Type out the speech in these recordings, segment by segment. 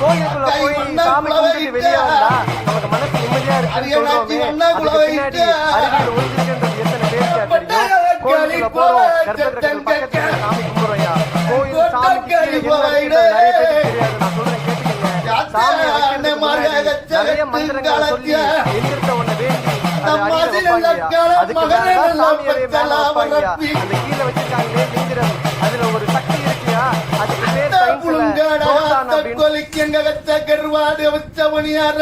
கோயிலுக்குள்ள போய் சாமி கும்பிட்டு வெளியே வந்தா நமக்கு மனசு நிம்மதியா இருக்குன்னு சொல்றோமே. பின்னாடி அறிவியல் ஒளிஞ்சிருக்குன்றது எத்தனை பேருக்கு தெரியும் கோயிலுக்குள்ள போறோம். கர்ப்பகிரகங்கள் பக்கத்துல சாமி கும்பிடுறோம்யா கோயில் சாமி கீழே என்ன இருக்குன்றது நிறைய பேருக்கு தெரியாது. நான் சொல்றேன் கேட்டுக்கங்க. சாமியை நிறைய மந்திரங்களை சொல்லி எந்திரத்த ஒண்ணு வேண்டி. அதுக்கு மேல வைப்பாங்கய்யா. அந்த கீழே வச்சிருக்காங்களே எந்திரம் அதுல ஒரு கருவாடு வச்ச மணியார.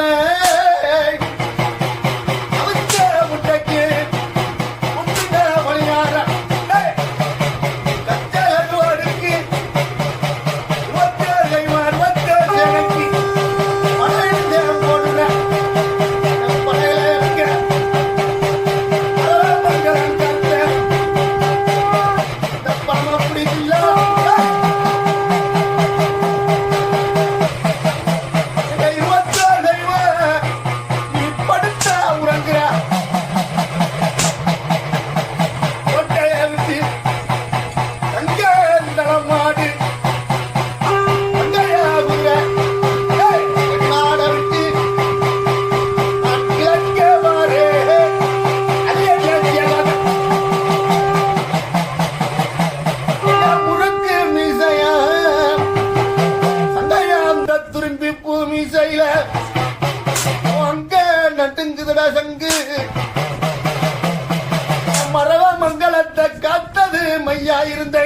அங்க நட்டுங்குதுடா சங்கு. மரவ மங்களத்தை காத்தது மையா இருந்தேன்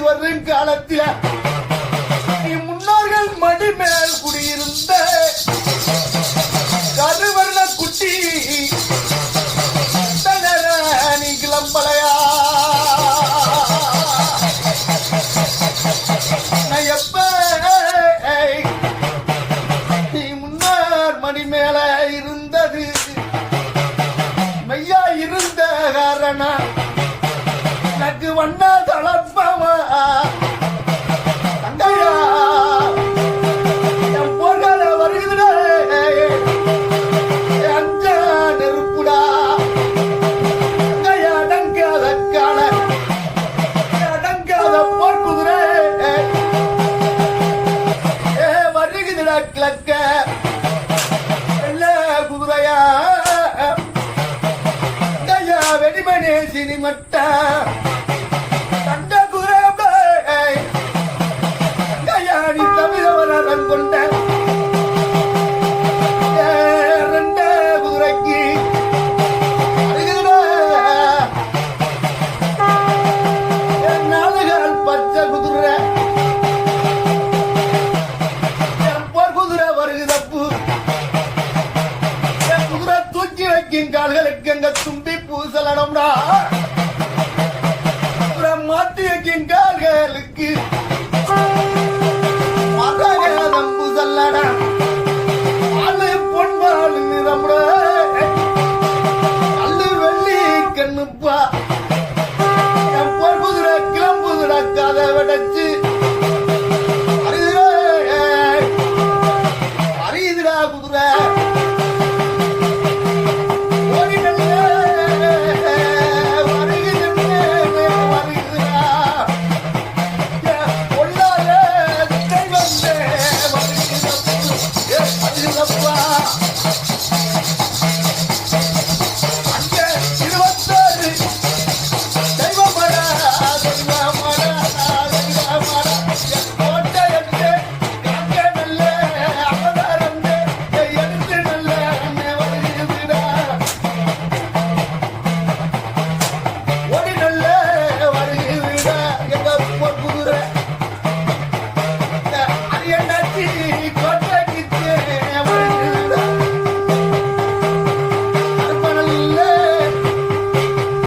வரும் காலத்தில முன்னோர்கள் மடி மேல் குடியிருந்த கருவர்ண குட்டி தளர கிளம்பலையா? எப்ப முன்னார் மணி மேல இருந்தது மையா இருந்த காரணம் நந்தினி என் குதிரை தூக்கி வைக்கும் கால்களுக்கு எங்க தும்பி ஊசலடம்டா. பிரம்மாத்தியக்கின் கால்களுக்கு.